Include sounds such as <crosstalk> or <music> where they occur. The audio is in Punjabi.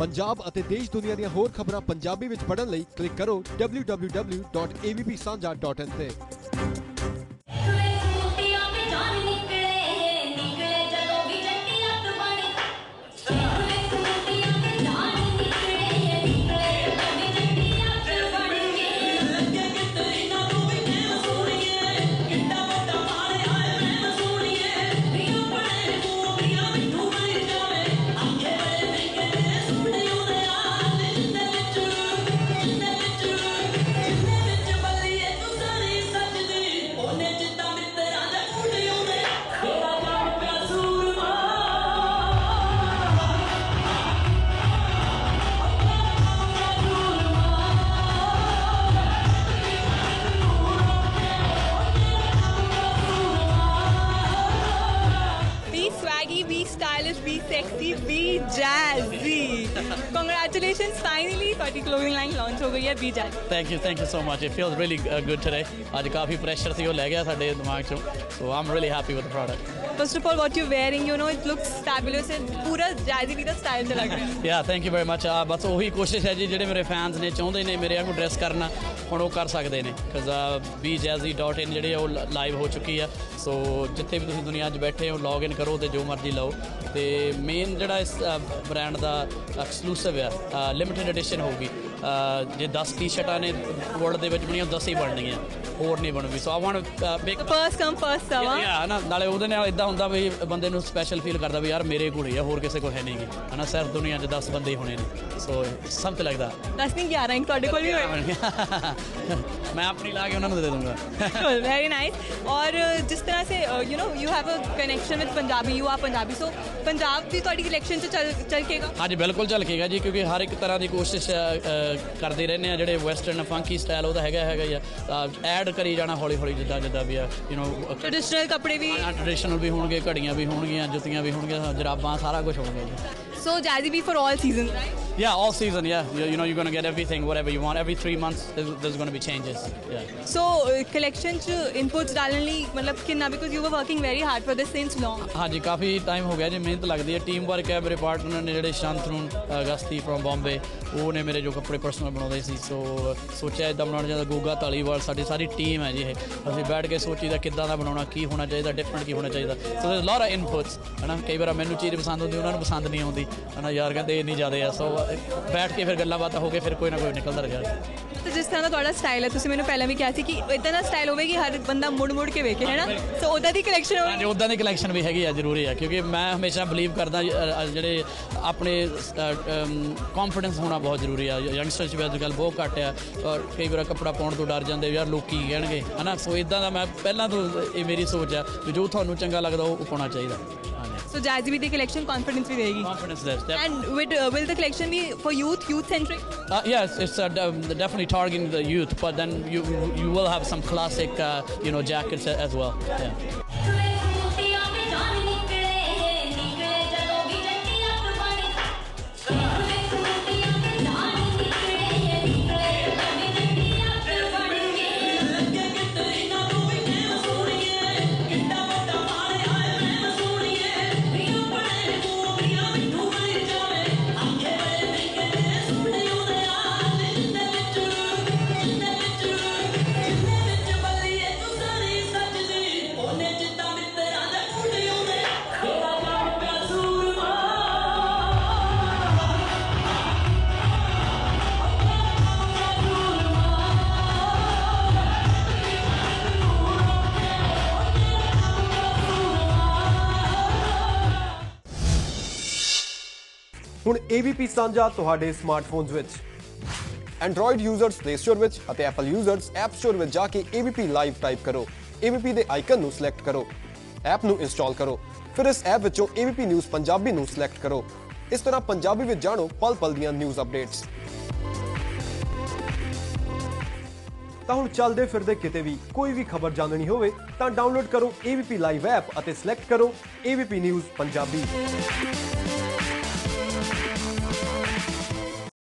ਪੰਜਾਬ ਅਤੇ ਦੇਸ਼ ਦੁਨੀਆ ਦੀਆਂ ਹੋਰ ਖਬਰਾਂ ਪੰਜਾਬੀ ਵਿੱਚ ਪੜ੍ਹਨ ਲਈ ਕਲਿੱਕ ਕਰੋ www.avpsanja.in ਤੇ। Sexy, be jazzy. Congratulations, finally ਤੁਹਾਡੀ clothing line launch ਹੋ ਗਈ ਹੈ Be Jazzy. Thank you thank you so much it feels really good today ਅੱਜ ਕਾਫੀ ਪ੍ਰੈਸ਼ਰ ਸੀ ਉਹ ਲੈ ਗਿਆ ਸਾਡੇ ਦਿਮਾਗ ਚੋਂ। So I'm really happy with the product First of all, what you're wearing, you know, it looks fabulous. And ਪੂਰਾ jazzy ਵੀ ਦਾ style ਤੇ ਲੱਗ ਰਿਹਾ। Yeah thank you very much ਬਸ ਉਹੀ ਕੋਸ਼ਿਸ਼ ਹੈ ਜੀ ਜਿਹੜੇ ਮੇਰੇ ਫੈਨਸ ਨੇ ਚਾਹੁੰਦੇ ਨੇ ਮੇਰੇ ਵਾਂਗੂ ਡਰੈਸ ਕਰਨਾ ਹੁਣ ਉਹ ਕਰ ਸਕਦੇ ਨੇ। ਬਿਕਾਜ਼ bjazzy.in ਜਿਹੜੀ ਆ ਉਹ ਲਾਈਵ ਹੋ ਚੁੱਕੀ ਆ ਸੋ ਜਿੱਥੇ ਵੀ ਤੁਸੀਂ ਦੁਨੀਆ 'ਚ ਬੈਠੇ ਹੋ ਲੌਗ ਇਨ ਕਰੋ ਤੇ ਜੋ ਮਰਜ਼ੀ ਲਓ। ਤੇ ਮੇਨ ਜਿਹੜਾ ਇਸ ਬ੍ਰਾਂਡ ਦਾ ਐਕਸਕਲੂਸਿਵ ਆ ਲਿਮਿਟਿਡ ਐਡੀਸ਼ਨ ਹੋਊਗੀ। ਜੇ 10 ਟੀ-ਸ਼ਰਟਾਂ ਨੇ ਵਰਲਡ ਦੇ ਵਿੱਚ ਬਣੀਆਂ 10 ਹੀ ਬਣਨਗੀਆਂ ਹੋਰ ਨਹੀਂ ਬਣੂਗੀ so ਆਵਣ make first come first serve ਯਾ ਨਾ ਨਾਲੇ ਉਹਦੇ ਨਾਲ ਇਦਾਂ ਹੁੰਦਾ ਵੀ ਬੰਦੇ ਨੂੰ ਸਪੈਸ਼ਲ ਫੀਲ ਕਰਦਾ ਵੀ ਯਾਰ ਮੇਰੇ ਕੋਲ ਆ ਹੋਰ ਕਿਸੇ ਕੋਲ ਹੈ ਨਹੀਂਗੀ ਹਨਾ ਸਿਰ ਦੁਨੀਆ 'ਚ 10 ਬੰਦੇ ਹੋਣੇ ਨੇ। ਸੋ ਸਮਥਿੰਗ ਲਾਈਕ ਦਾ 10 ਨਹੀਂ 11 ਇੱਕ ਤੁਹਾਡੇ ਕੋਲ ਵੀ ਹੋਏ। <laughs> ਮੈਂ ਆਪਣੀ ਲਾ ਕੇ ਉਹਨਾਂ ਨੂੰ ਦੇ ਦੂੰਗਾ cool very ਔਰ ਜਿਸ ਤਰ੍ਹਾਂ ਸੇ you know you have a connection with Punjabi you are Punjabi so Punjab ਵੀ ਤੁਹਾਡੀ ਇਲੈਕਸ਼ਨ 'ਚ ਚੱਲ ਚੱਲੇਗਾ ਹਾਂਜੀ ਬਿਲਕੁਲ ਚੱਲੇਗਾ ਜੀ ਕਿਉਂਕਿ ਹਰ ਇੱਕ ਤਰ੍ਹਾਂ ਦੀ ਕੋਸ਼ਿਸ਼ ਕਰਦੇ ਰਹਿੰਦੇ ਆ ਜਿਹੜੇ ਵੈਸਟਰਨ ਫੰਕੀ ਸਟਾਈਲ ਉਹਦਾ ਹੈਗਾ ਹੈਗਾ ਹੀ ਆ। ਐਡ ਕਰੀ ਜਾਣਾ ਹੌਲੀ ਹੌਲੀ ਜਿੱਦਾਂ ਜਿੱਦਾਂ ਵੀ ਆ ਯੂ نو ਟ੍ਰੈਡੀਸ਼ਨਲ ਕੱਪੜੇ ਵੀ ਟ੍ਰੈਡੀਸ਼ਨਲ ਵੀ ਹੋਣਗੇ ਘੜੀਆਂ ਵੀ ਹੋਣਗੀਆਂ ਜੁੱਤੀਆਂ ਵੀ ਹੋਣਗੀਆਂ ਜਰਾਬਾਂ ਸਾਰਾ ਕੁਝ ਹੋਣਗੇ so jazzy we for 올 season right Yeah, all season, yeah. You, you know, you're going to get everything, whatever you want. Every three months, there's, there's going to be changes. Yeah. So collection ਚ ਇਨਪੁਟਸ ਡਾਲਣ ਲਈ ਮਤਲਬ ਕਿੰਨਾ because you were working very hard for this since long ਹਾਂਜੀ ਕਾਫੀ ਟਾਈਮ ਹੋ ਗਿਆ ਜੀ ਮਿਹਨਤ ਲੱਗਦੀ ਹੈ ਟੀਮ ਵਰਕ ਹੈ ਮੇਰੇ ਪਾਰਟਨਰ ਨੇ ਜਿਹੜੇ ਸ਼ਾਂਤਰੂ ਅਗਸਤੀ ਫਰੋਮ ਬੰਬੇ ਉਹ ਨੇ ਮੇਰੇ ਜੋ ਕੱਪੜੇ ਪਰਸਨਲ ਬਣਾਉਂਦੇ ਸੀ ਸੋ ਸੋਚਿਆ ਇਦਾਂ ਬਣਾਉਣਾ ਚਾਹੀਦਾ ਗੋਗਾ ਧਾਲੀਵਾਲ ਸਾਡੀ ਸਾਰੀ ਟੀਮ ਹੈ ਜੀ ਇਹ ਅਸੀਂ ਬੈਠ ਕੇ ਸੋਚੀਦਾ ਕਿੱਦਾਂ ਦਾ ਬਣਾਉਣਾ ਕੀ ਹੋਣਾ ਚਾਹੀਦਾ ਡਿਫਰੈਂਟ ਕੀ ਹੋਣਾ ਚਾਹੀਦਾ ਸੋ ਦੇਰ ਲੋਟ ਆਫ ਇਨਪੁਟਸ ਹਨਾ ਕਈ ਵਾਰ ਮੈਨੂੰ ਚੀਜ਼ ਪਸੰਦ ਹੁੰਦੀ ਉਹਨਾਂ ਨੂੰ ਪਸੰਦ ਨਹੀਂ ਆਉਂਦੀ ਹਨਾ ਯਾਰ ਕਹਿੰਦੇ ਇਹ ਨਹੀਂ ਜ਼ਿਆਦਾ ਆ ਸੋ ਬੈਠ ਕੇ ਫਿਰ ਗੱਲਾਂ ਬਾਤਾਂ ਹੋ ਕੇ ਫਿਰ ਕੋਈ ਨਾ ਕੋਈ ਨਿਕਲਦਾ ਰਿਹਾ। ਤੇ ਜਿਸ ਤਰ੍ਹਾਂ ਦਾ ਤੁਹਾਡਾ ਸਟਾਈਲ ਹੈ ਤੁਸੀਂ ਮੈਨੂੰ ਪਹਿਲਾਂ ਵੀ ਕਿਹਾ ਸੀ ਕਿ ਇਦਾਂ ਦਾ ਸਟਾਈਲ ਹੋਵੇ ਕਿ ਹਰ ਬੰਦਾ ਮੁੜ ਮੁੜ ਕੇ ਵੇਖੇ ਹੈ ਨਾ? ਸੋ ਉਹਦਾ ਦੀ ਕਲੈਕਸ਼ਨ ਹਾਂਜੀ ਹੋਵੇ ਉਦਾਂ ਦੀ ਕਲੈਕਸ਼ਨ ਵੀ ਹੈਗੀ ਆ ਜ਼ਰੂਰੀ ਆ ਕਿਉਂਕਿ ਮੈਂ ਹਮੇਸ਼ਾ ਬਲੀਵ ਕਰਦਾ ਜਿਹੜੇ ਆਪਣੇ ਕੌਨਫੀਡੈਂਸ ਹੋਣਾ ਬਹੁਤ ਜ਼ਰੂਰੀ ਆ। ਯੰਗਸਟਰ ਚ ਵੀ ਅੱਜ ਕੱਲ੍ਹ ਬਹੁਤ ਘੱਟ ਆ ਔਰ ਕਈ ਵਾਰ ਕੱਪੜਾ ਪਾਉਣ ਤੋਂ ਡਰ ਜਾਂਦੇ ਯਾਰ ਲੋਕ ਕੀ ਕਹਿਣਗੇ ਹਨਾ? ਸੋ ਇਦਾਂ ਦਾ ਮੈਂ ਪਹਿਲਾਂ ਤੋਂ ਇਹ ਮੇਰੀ ਸੋਚ ਆ ਵੀ ਜੋ ਤੁਹਾਨੂੰ ਚੰਗਾ ਲੱਗਦਾ ਉਹ ਪਾਉਣਾ ਚਾਹੀਦਾ। So Jazzy with the collection confidence भी देगी. Confidence there. And with, uh, will the collection be for youth, youth centric? Uh, yes, it's uh, um, definitely targeting the youth, but then you you will have some classic uh, you know jackets as well. Yeah. ਹੁਣ AVP ਸਾਂਝਾ ਤੁਹਾਡੇ ਸਮਾਰਟਫੋਨਸ ਵਿੱਚ। Android ਯੂਜ਼ਰਸ Play Store ਵਿੱਚ ਅਤੇ Apple ਯੂਜ਼ਰਸ App Store ਵਿੱਚ ਜਾ ਕੇ AVP ਲਾਈਵ ਟਾਈਪ ਕਰੋ। AVP ਦੇ ਆਈਕਨ ਨੂੰ ਸਿਲੈਕਟ ਕਰੋ। ਐਪ ਨੂੰ ਇੰਸਟਾਲ ਕਰੋ। ਫਿਰ ਇਸ ਐਪ ਵਿੱਚੋਂ AVP ਨਿਊਜ਼ ਪੰਜਾਬੀ ਨੂੰ ਸਿਲੈਕਟ ਕਰੋ। ਇਸ ਤਰ੍ਹਾਂ ਪੰਜਾਬੀ ਵਿੱਚ ਜਾਣੋ ਪਲ ਪਲ ਦੀਆਂ ਨਿਊਜ਼ ਅਪਡੇਟਸ ਤਾਂ ਹੁਣ ਚੱਲਦੇ ਫਿਰਦੇ ਕਿਤੇ ਵੀ ਕੋਈ ਵੀ ਖਬਰ ਜਾਣਨੀ ਹੋਵੇ ਤਾਂ ਡਾਊਨਲੋਡ ਕਰੋ AVP ਲਾਈਵ ਐਪ ਅਤੇ ਸਿਲੈਕਟ ਕਰੋ AVP ਨਿਊਜ਼ ਪੰਜਾਬੀ।